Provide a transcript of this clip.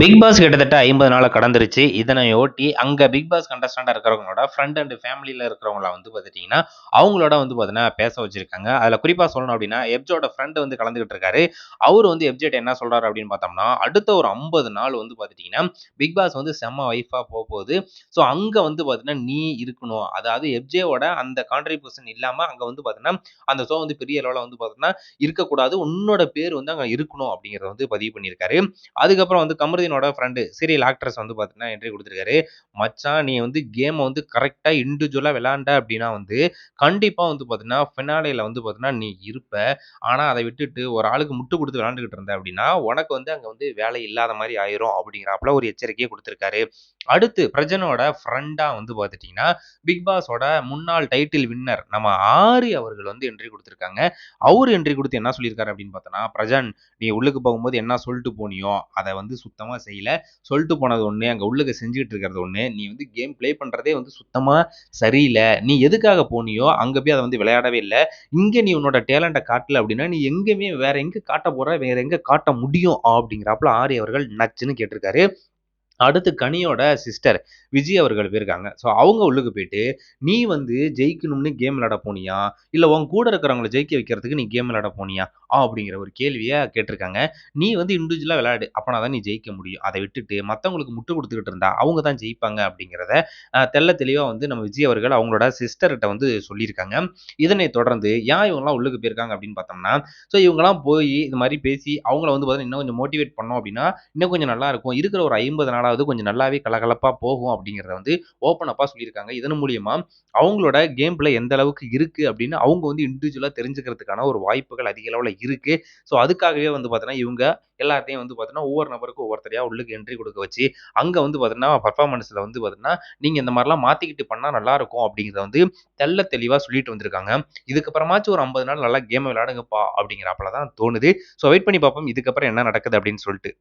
Big pass கிட்டத்தட்ட 50 நாள கடந்துருச்சு. இதனையொட்டி அங்கே பிக் பாஸ் கண்டஸ்டன்ட்டா இருக்கிறவங்களோட ஃப்ரெண்ட் அண்ட் ஃபேமிலியில் இருக்கிறவங்கள வந்து பார்த்துட்டிங்கன்னா அவங்களோட வந்து பார்த்தீங்கன்னா பேச வச்சிருக்காங்க. அதில் குறிப்பாக சொல்லணும் அப்படின்னா எப்ஜோட ஃப்ரெண்டு வந்து கலந்துக்கிட்டு இருக்காரு. அவர் வந்து எப்ஜெட் என்ன சொல்கிறாரு அப்படின்னு பார்த்தோம்னா, அடுத்த ஒரு 50 நாள் வந்து பார்த்துட்டிங்கன்னா பிக் பாஸ் வந்து செம்ம வைஃபாக போக போகுது ஸோ அங்கே வந்து பார்த்தீங்கன்னா, நீ இருக்கணும். அதாவது எப்ஜேவோட அந்த கான்ட்ரிபியூஷன் இல்லாமல் அங்கே வந்து பார்த்தீங்கன்னா, அந்த ஷோ வந்து பெரிய அளவில் வந்து பார்த்தீங்கன்னா, இருக்கக்கூடாது. உன்னோட பேர் வந்து அங்கே இருக்கணும் அப்படிங்கிறத வந்து பதிவு பண்ணியிருக்காரு. அதுக்கப்புறம் வந்து கமருதீனோட ஃப்ரெண்டு சீரியல் ஆக்ட்ரஸ் வந்து பார்த்தீங்கன்னா, என்ட்ரி கொடுத்துருக்காரு மச்சான் நீ வந்து கேமை வந்து கரெக்டாக இண்டிவிஜுவலாக விளாண்ட அப்படின்னா வந்து, கண்டிப்பாக வந்து பார்த்தீங்கன்னா, ஃபினாலையில் வந்து பார்த்தீங்கன்னா, நீ இருப்ப. ஆனால் அதை விட்டுட்டு ஒரு ஆளுக்கு முட்டு கொடுத்து விளாண்டுக்கிட்டு இருந்த அப்படின்னா உனக்கு வந்து அங்கே வந்து வேலை இல்லாத மாதிரி ஆயிரும் அப்படிங்கிறாப்புல ஒரு எச்சரிக்கையை கொடுத்துருக்காரு அடுத்து பிரஜனோட ஃப்ரெண்டா வந்து பார்த்துட்டீங்கன்னா, பிக் பாஸோட முன்னாள் டைட்டில் வின்னர் நம்ம ஆரி அவர்கள் வந்து என்ட்ரி கொடுத்துருக்காங்க அவர் என்ட்ரி கொடுத்து என்ன சொல்லியிருக்காரு அப்படின்னு பார்த்தோன்னா பிரஜன் நீ உள்ளுக்கு போகும்போது என்ன சொல்லிட்டு போனியோ, அதை வந்து சுத்தமாக செய்யல. சொல்லிட்டு போனது ஒன்று அங்கே உள்ளுக்கு செஞ்சுக்கிட்டு இருக்கிறது ஒன்று நீ வந்து கேம் ப்ளே பண்ணுறதே வந்து சுத்தமாக சரியில்லை நீ எதுக்காக போனியோ, அங்கே போய் அதை வந்து விளையாடவே இல்லை இங்கே நீ உன்னோட டேலண்ட்டை காட்டல அப்படின்னா நீ எங்கேயுமே வேற எங்கே காட்ட போகிற வேற எங்கே காட்ட முடியும்? அப்படிங்கிறப்பல ஆரி அவர்கள் நச்சுன்னு கேட்டிருக்காரு. அடுத்து கனியோட சிஸ்டர் விஜய் அவர்கள் போயிருக்காங்க. ஸோ அவங்க உள்ளுக்கு போயிட்டு, நீ வந்து ஜெயிக்கணும்னு கேம் விளையாட போனியா? இல்லை உன் கூட இருக்கிறவங்கள ஜெயிக்க வைக்கிறதுக்கு நீ கேம் விளையாட போனியா? அப்படிங்கிற ஒரு கேள்வியை கேட்டிருக்காங்க. நீ வந்து இண்டிவிஜுவலாக விளையாடு. அப்பனா தான் நீ ஜெயிக்க முடியும். அதை விட்டுட்டு மற்றவங்களுக்கு முட்டு கொடுத்துக்கிட்டு இருந்தா, அவங்க தான் ஜெயிப்பாங்க அப்படிங்கிறத தெல்ல தெள்ள வந்து நம்ம விஜய் அவர்கள் அவங்களோட சிஸ்டர்கிட்ட வந்து சொல்லியிருக்காங்க. இதனை தொடர்ந்து ஏன் இவங்கலாம் உள்ளுக்கு போயிருக்காங்க அப்படின்னு பார்த்தோம்னா, ஸோ இவங்கலாம் போய் இது மாதிரி பேசி அவங்கள வந்து பார்த்தீங்கன்னா, இன்னும் கொஞ்சம் மோட்டிவேட் பண்ணோம் அப்படின்னா இன்னும் கொஞ்சம் நல்லா இருக்கும். இருக்கிற ஒரு ஐம்பது நாள் ஆனால் அது கொஞ்சம் நல்லாவே கலகலப்பாக போகும் அப்படிங்கிறத வந்து ஓப்பன் அப்பாக சொல்லியிருக்காங்க. இதன் மூலியமாக அவங்களோட கேம் பிளே எந்த அளவுக்கு இருக்குது அப்படின்னு அவங்க வந்து இண்டிவிஜுவலாக தெரிஞ்சுக்கிறதுக்கான ஒரு வாய்ப்புகள் அதிக அளவில் இருக்குது ஸோ அதுக்காகவே வந்து பார்த்தீங்கன்னா, இவங்க எல்லாத்தையும் வந்து பார்த்தீங்கன்னா, ஒவ்வொரு நபருக்கும் ஒவ்வொருத்தரையாக உள்ளுக்கு என்ட்ரி கொடுக்க வச்சு, அங்கே வந்து பார்த்தீங்கன்னா, பர்ஃபார்மன்ஸில் வந்து பார்த்தீங்கன்னா, நீங்கள் இந்த மாதிரிலாம் மாற்றிக்கிட்டு பண்ணால் நல்லாயிருக்கும் அப்படிங்கிறத வந்து தெள்ள தெளிவாக சொல்லிட்டு வந்திருக்காங்க. இதுக்கப்புறமாச்சும் ஒரு 50 நாள் நல்லா கேம விளையாடுங்கப்பா அப்படிங்கிறப்பல தான் தோணுது. ஸோ வெயிட் பண்ணி பார்ப்போம். இதுக்கப்புறம் என்ன நடக்குது அப்படின்னு சொல்லிட்டு